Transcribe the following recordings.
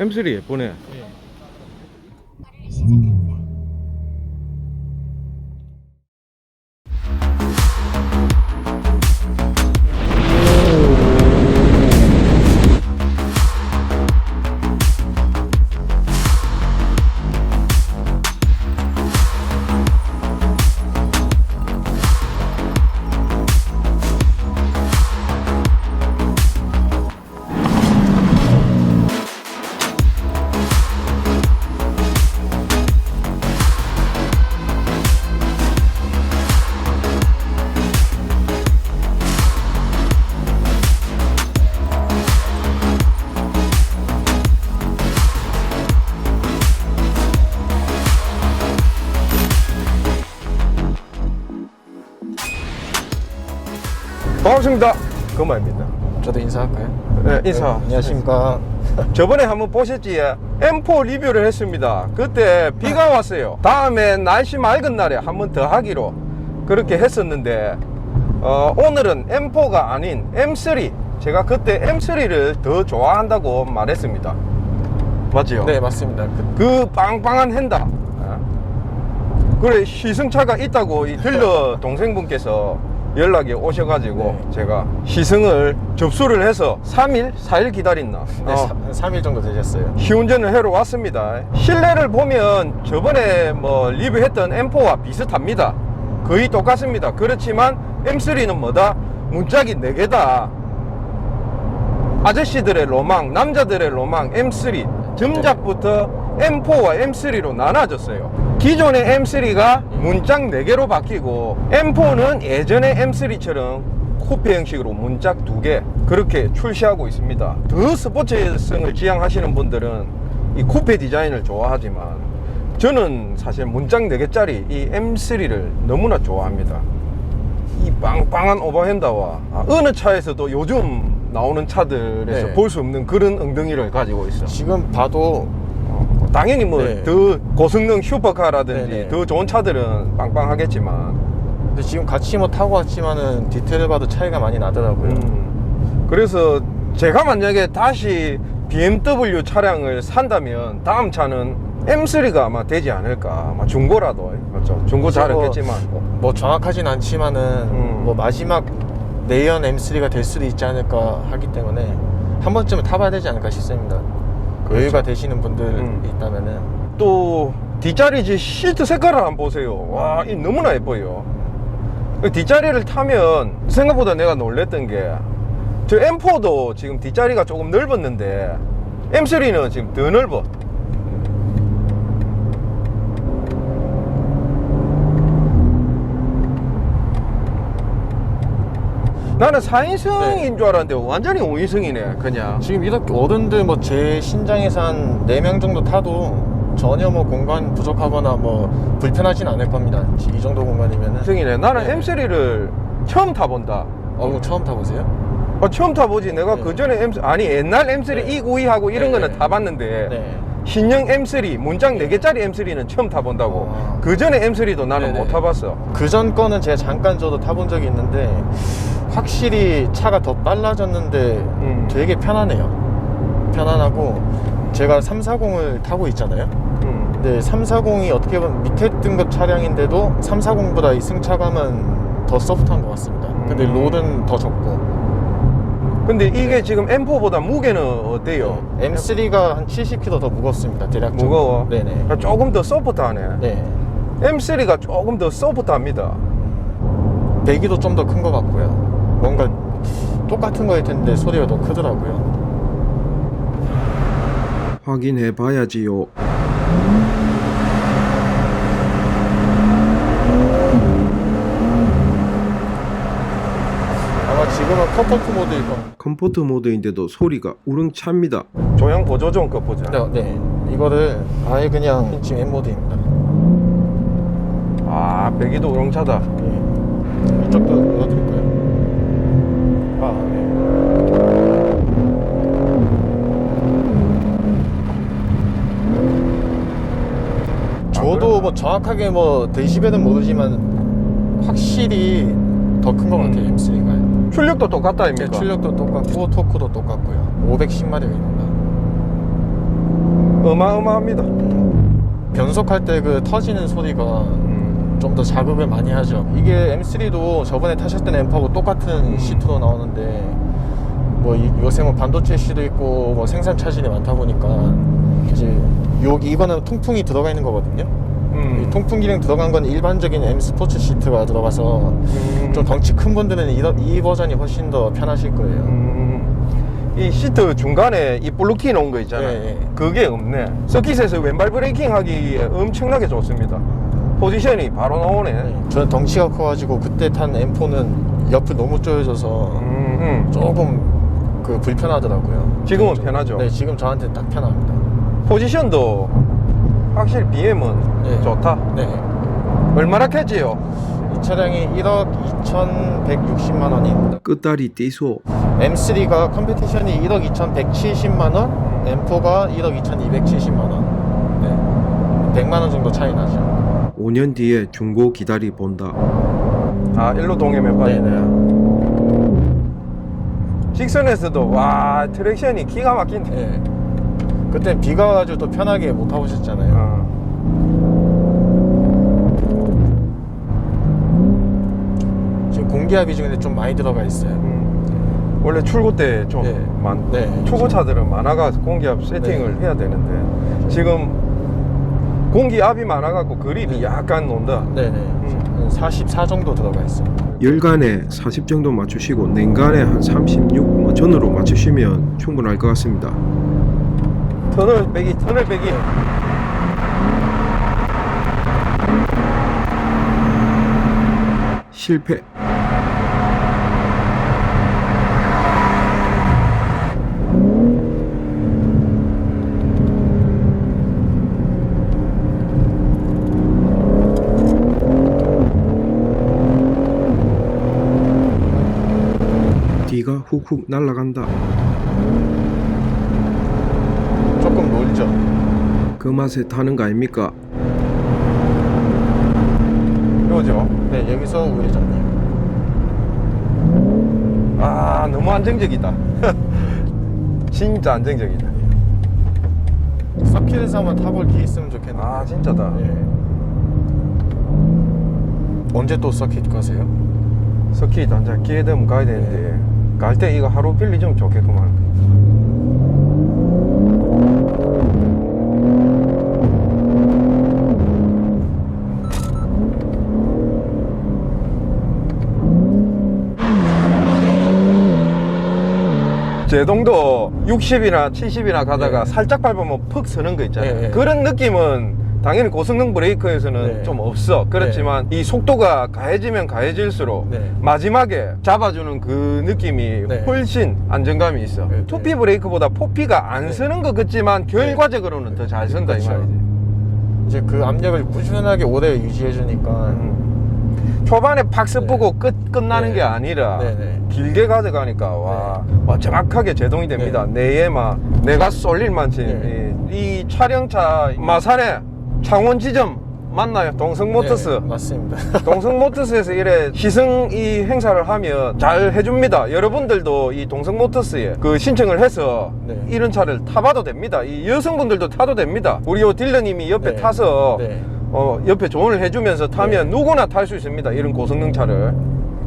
M3 예쁘네. 반갑습니다. 금마입니다. 저도 인사할까요? 네, 인사. 안녕하십니까. 저번에 한번 보셨지? M4 리뷰를 했습니다. 그때 비가 왔어요. 다음에 날씨 맑은 날에 한번 더 하기로 그렇게 했었는데, 어, 오늘은 M4가 아닌 M3. 제가 그때 M3를 더 좋아한다고 말했습니다. 맞지요? 네, 맞습니다. 그, 그 빵빵한 핸다. 어? 그래, 시승차가 있다고 이 딜러 동생분께서 연락이 오셔가지고 네. 제가 시승을 접수를 해서 3일, 4일 기다렸나. 네, 어. 3일 정도 되셨어요. 시운전을 하러 왔습니다. 실내를 보면 저번에 뭐 리뷰했던 M4와 비슷합니다. 거의 똑같습니다. 그렇지만 M3는 뭐다? 문짝이 4개다. 아저씨들의 로망, 남자들의 로망 M3. 점작부터 M4와 M3로 나눠졌어요. 기존의 M3가 문짝 4개로 바뀌고 M4는 예전의 M3처럼 쿠페 형식으로 문짝 2개 그렇게 출시하고 있습니다. 더 스포츠성을 지향하시는 분들은 이 쿠페 디자인을 좋아하지만 저는 사실 문짝 4개짜리 이 M3를 너무나 좋아합니다. 이 빵빵한 오버핸다와 아, 어느 차에서도 요즘 나오는 차들에서 네. 볼수 없는 그런 엉덩이를 가지고 있어. 지금 봐도 어, 당연히 뭐 네. 더 고성능 슈퍼카라든지 네 네. 더 좋은 차들은 빵빵하겠지만 근데 지금 같이 뭐 타고 왔지만은 디테일을 봐도 차이가 많이 나더라고요. 음, 그래서 제가 만약에 다시 BMW 차량을 산다면 다음 차는 M3가 아마 되지 않을까 아마 중고라도 맞죠 중고 잘했겠지만 뭐 정확하진 않지만은 음. 뭐 마지막 내연 M3가 될 수도 있지 않을까 하기 때문에 한 번쯤은 타봐야 되지 않을까 싶습니다. 여유가 되시는 분들 그렇죠. 음. 있다면은 또 뒷자리 시트 색깔을 한번 보세요 와 이 너무나 예뻐요 그 뒷자리를 타면 생각보다 내가 놀랬던 게 저 M4도 지금 뒷자리가 조금 넓었는데 M3는 지금 더 넓어 나는 4인승인 줄 알았는데 완전히 5인승이네 그냥 지금 이렇게 어른들 뭐 제 신장에서 한 4명 정도 타도 전혀 뭐 공간 부족하거나 뭐 불편하진 않을 겁니다. 이 정도 공간이면은. 승이네 나는 네. M3를 처음 타본다 어, 그럼 처음 타보세요? 어, 처음 타보지. 내가 네. 그 전에 M 아니 옛날 M3 네. 292하고 이런 네, 거는 네. 타봤는데 네. 신형 M3 문장 4개짜리 M3는 처음 타본다고. 아. 그 전에 M3도 나는 네 네. 못 타봤어. 그전 거는 제가 잠깐 저도 타본 적이 있는데 확실히 차가 더 빨라졌는데 음. 되게 편하네요. 편안하고 제가 340을 타고 있잖아요. 음. 근데 340이 어떻게 보면 밑에 등급 차량인데도 340보다 이 승차감은 더 소프트한 것 같습니다. 근데 음. 롤은 더 적고 근데 이게 지금 M4보다 무게는 어때요? M3가 한 70kg 더 무겁습니다. 대략적으로. 무거워? 네네. 아, 조금 더 소프트하네. 네. M3가 조금 더 소프트합니다. 배기도 좀 더 큰 것 같고요. 뭔가 똑같은 거일 텐데 소리가 더 크더라고요. 확인해 봐야지요. 아마 지금은 컴포트 모드일 겁니다. 컴포트 모드인데도 소리가 우렁찹니다. 조향 보조 좀 꺼보자. 네, 네. 이거를 아예 그냥 지금 M 모드입니다. 아, 배기도 우렁차다. 예. 이쪽도 넣어드릴까요? 아, 네. 저도 뭐 정확하게 뭐 데시벨은 모르지만 확실히 더 큰 것 같아요 음. M3가. 출력도 똑같다, 네, 입니까? 출력도 똑같고 토크도 똑같고요. 510마력입니다. 어마어마합니다. 변속할 때 그 터지는 소리가 음. 좀더 자극을 많이 하죠. 이게 M3도 저번에 타셨던 앰프하고 똑같은 음. 시트로 나오는데 뭐 이- 요새 뭐 반도체 이슈도 있고 뭐 생산 차질이 많다 보니까 이제 여기 이거는 통풍이 들어가 있는 거거든요. 음. 이 통풍 기능 들어간 건 일반적인 M 스포츠 시트가 들어가서 음. 좀 덩치 큰 분들은 이, 이 버전이 훨씬 더 편하실 거예요. 음. 이 시트 중간에 이 블루키 놓은 거 있잖아요. 예, 예. 그게 없네. 서킷에서 왼발 브레이킹 하기에 엄청나게 좋습니다. 포지션이 바로 나오네. 네. 저는 덩치가 커가지고 그때 탄 M4는 옆을 너무 쪼여져서 음, 음. 조금 그 불편하더라고요. 지금은 편하죠. 네, 지금 저한테 딱 편합니다. 포지션도 확실히 BM은 네. 좋다. 네. 얼마나 캐지요? 이 차량이 1억 2,160만 원입니다. 끝다리 띠소 M3가 컴피티션이 1억 2,170만 원, M4가 1억 2,270만 원. 네. 100만 원 정도 차이 나죠. 5년 뒤에 중고 기다리 본다 아, 일로 동해면 빠지네. 직선에서도 와 트랙션이 기가 막힌데. 네. 그때 비가 와가지고 또 편하게 못 타보셨잖아요. 어. 지금 공기압이 지금 좀 많이 들어가 있어요. 음. 원래 출고 때 좀 네. 많. 네. 초보차들은 많아가 공기압 세팅을 네. 해야 되는데 지금 공기 압이 많아갖고 그립이 네. 약간 논다. 네네. 음. 44 정도 들어가 있어요. 열간에 40 정도 맞추시고 냉간에 한 36, 뭐 전으로 맞추시면 충분할 것 같습니다 터널 빼기, 터널 빼기. 실패 훅훅 날아간다 조금 놀죠. 그 맛에 타는 거 아닙니까? 요죠. 네, 여기서 우회전이요. 아, 너무 안정적이다. 진짜 안정적이다. 서킷에서 한번 타볼 기회 있으면 좋겠네요. 아, 진짜다. 예. 언제 또 서킷 가세요? 서킷 한자 기회 되면 가야 되는데 갈 때 이거 하루 빌리좀 좋겠구만. 제동도 60이나 70이나 가다가 네. 살짝 밟으면 푹 서는 거 있잖아요. 네, 네. 그런 느낌은 당연히 고성능 브레이크에서는 네. 좀 없어. 그렇지만 이 속도가 가해지면 가해질수록 네. 마지막에 잡아주는 그 느낌이 네. 훨씬 안정감이 있어. 네, 네. 투피 브레이크보다 포피가 안 네. 쓰는 것 같지만 결과적으로는 더 잘 쓴다 이 그렇죠. 말이지. 이제 그 압력을 꾸준하게 오래 유지해 주니까 음. 초반에 팍 스쁘고 끝 끝나는 네. 게 아니라 네, 네. 길게 가져가니까 와, 와, 정확하게 제동이 됩니다. 내에만 내가 쏠릴 만치 네. 이, 이 차량차 마산에 창원 지점 맞나요? 동성모터스. 네, 맞습니다. 동성모터스에서 이래 시승 이 행사를 하면 잘 해줍니다. 여러분들도 이 동성모터스에 그 신청을 해서 네. 이런 차를 타봐도 됩니다. 이 여성분들도 타도 됩니다. 우리 요 딜러님이 옆에 네. 타서 네. 어, 옆에 조언을 해주면서 타면 네. 누구나 탈 수 있습니다. 이런 고성능 차를.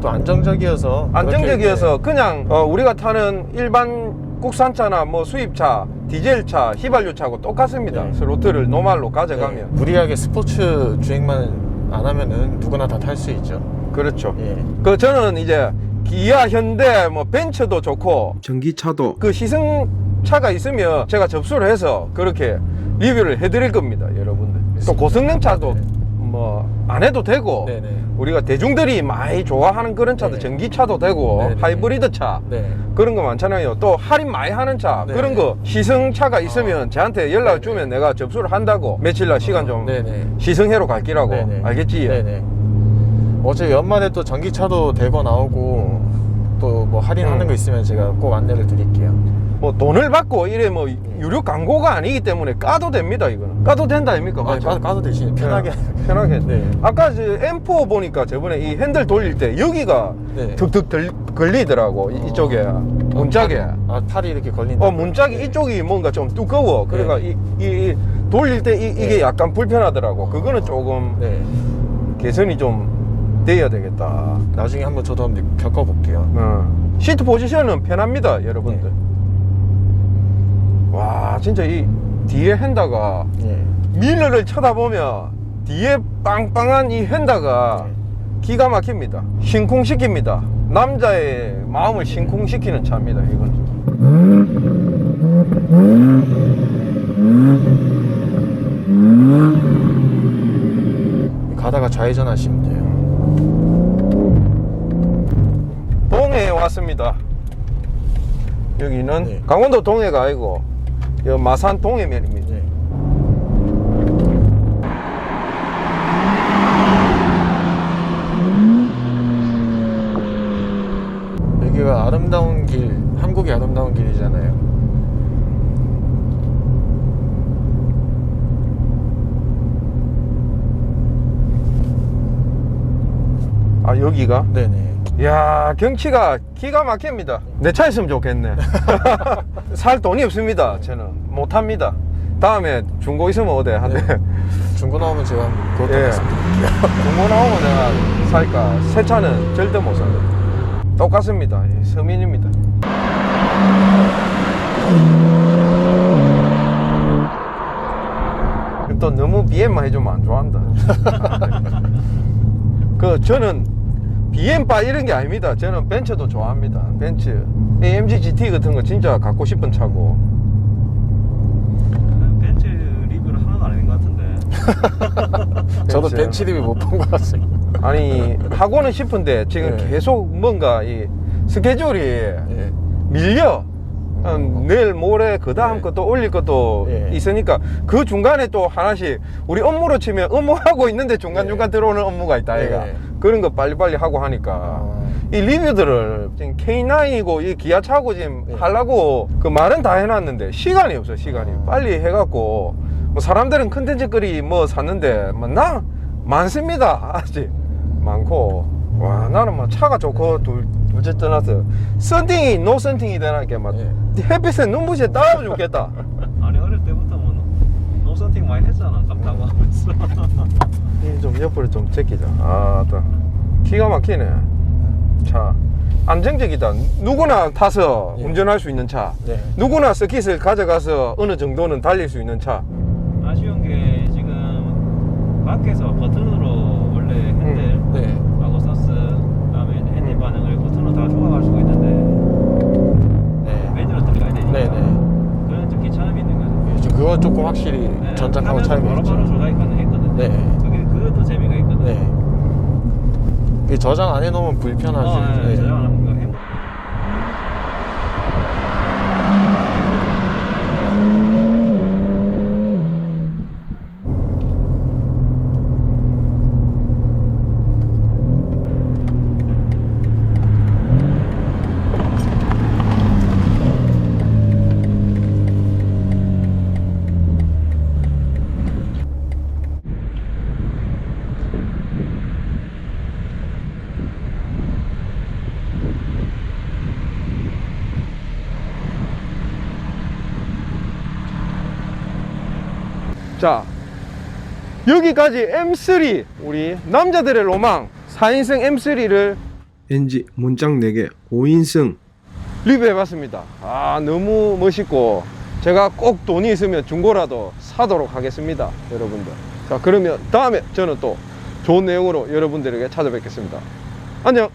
또 안정적이어서 안정적이어서 그렇게 그냥 어, 우리가 타는 일반 국산차나 뭐 수입차, 디젤차, 휘발유차하고 똑같습니다. 네. 스로틀을 노말로 가져가면. 네, 무리하게 스포츠 주행만 안 하면은 누구나 다 탈 수 있죠. 그렇죠. 예. 그 저는 이제 기아, 현대, 뭐 벤츠도 좋고 전기차도 그 시승차가 있으면 제가 접수를 해서 그렇게 리뷰를 해드릴 겁니다, 여러분들. 또 고성능 차도 네. 뭐 안 해도 되고 네네. 우리가 대중들이 많이 좋아하는 그런 차도 네. 전기차도 되고 네네. 하이브리드 차 네. 그런 거 많잖아요. 또 할인 많이 하는 차 네. 그런 거 시승차가 있으면 어. 저한테 연락을 네네. 주면 내가 접수를 한다고 며칠 날 시간 좀 네네. 시승해로 갈기라고 네네. 알겠지? 네네. 어제 연말에 또 전기차도 대거 나오고 또 뭐 할인하는 음. 거 있으면 제가 꼭 안내를 드릴게요. 뭐 돈을 받고 이래 뭐 유료 광고가 아니기 때문에 까도 됩니다 이거는 까도 된다 아닙니까? 아? 까도, 까도 대신 편하게. 네, 편하게 네. 아까 저 M4 보니까 저번에 이 핸들 돌릴 때 여기가 네. 득득 들, 걸리더라고 이- 어. 이쪽에 문짝에. 아, 팔이, 아, 팔이 이렇게 걸린다. 어, 문짝이 이쪽이 뭔가 좀 두꺼워. 그러니까 네. 이, 이, 이 돌릴 때 이, 게 네. 약간 불편하더라고. 그거는 조금 네. 개선이 좀 돼야 되겠다. 나중에 한번 저도 한번 겪어볼게요. 어. 시트 포지션은 편합니다, 여러분들. 진짜 이 뒤에 핸다가 예. 밀러를 쳐다보면 뒤에 빵빵한 이 핸다가 네. 기가 막힙니다. 심쿵시킵니다. 남자의 마음을 심쿵시키는 차입니다, 이건. 가다가 좌회전 하시면 돼요. 동해에 왔습니다. 여기는 네. 강원도 동해가 아니고 여 마산 동해면입니다. 네. 여기가 아름다운 길, 한국의 아름다운 길이잖아요. 아 여기가? 네네. 야 경치가 기가 막힙니다. 내 차 있으면 좋겠네. 살 돈이 없습니다. 저는 못합니다. 다음에 중고 있으면 어디 한대. 네. 중고 나오면 제가 그것도 예. 중고 나오면 내가 살까. 새 차는 절대 못 살아. 똑같습니다. 예, 서민입니다. 또 너무 BM만 해주면 안 좋아한다. 그 저는 BM 바 이런 게 아닙니다. 저는 벤츠도 좋아합니다. 벤츠. AMG GT 같은 거 진짜 갖고 싶은 차고. 벤츠 리뷰를 하나도 안 했는 것 같은데 저도 벤츠. 벤츠 리뷰 못 본 것 같습니다. 아니 하고는 싶은데 지금 네. 계속 뭔가 이 스케줄이 예. 밀려. 한 내일 모레 그 다음 네. 것도 올릴 것도 예. 있으니까 그 중간에 또 하나씩 우리 업무로 치면 업무하고 있는데 중간중간 들어오는 업무가 있다 얘가 네. 그런 거 빨리빨리 하고 하니까 아. 이 리뷰들을 지금 K9이고 이 기아차고 지금 네. 하려고 그 말은 다 해놨는데 시간이 없어 시간이 아. 빨리 해갖고 뭐 사람들은 컨텐츠 거리 뭐 샀는데 뭐나 많습니다 아직 많고 와 나는 막 차가 좋고 둘, 둘째 떠나서 썬팅이 노 썬팅이 되나 막 네. 햇빛에 눈부시에 따가워 죽겠다. 아니 어릴 때부터 뭐 노- 노선팅 많이 했잖아 감타고 하면서. 이좀 옆으로 좀 제끼자. 아또 기가 막히네. 차. 안정적이다. 누구나 타서 예. 운전할 수 있는 차. 네. 누구나 서킷을 가져가서 어느 정도는 달릴 수 있는 차. 아쉬운 게 지금 밖에서 버튼 저장 안 해놓으면 불편하죠. 어, 네, 네. 저장하는 거 행- 자 여기까지 M3 우리 남자들의 로망 4인승 M3를 NG 문짝 4개 5인승. 리뷰해봤습니다. 아 너무 멋있고 제가 꼭 돈이 있으면 중고라도 사도록 하겠습니다 여러분들. 자 그러면 다음에 저는 또 좋은 내용으로 여러분들에게 찾아뵙겠습니다. 안녕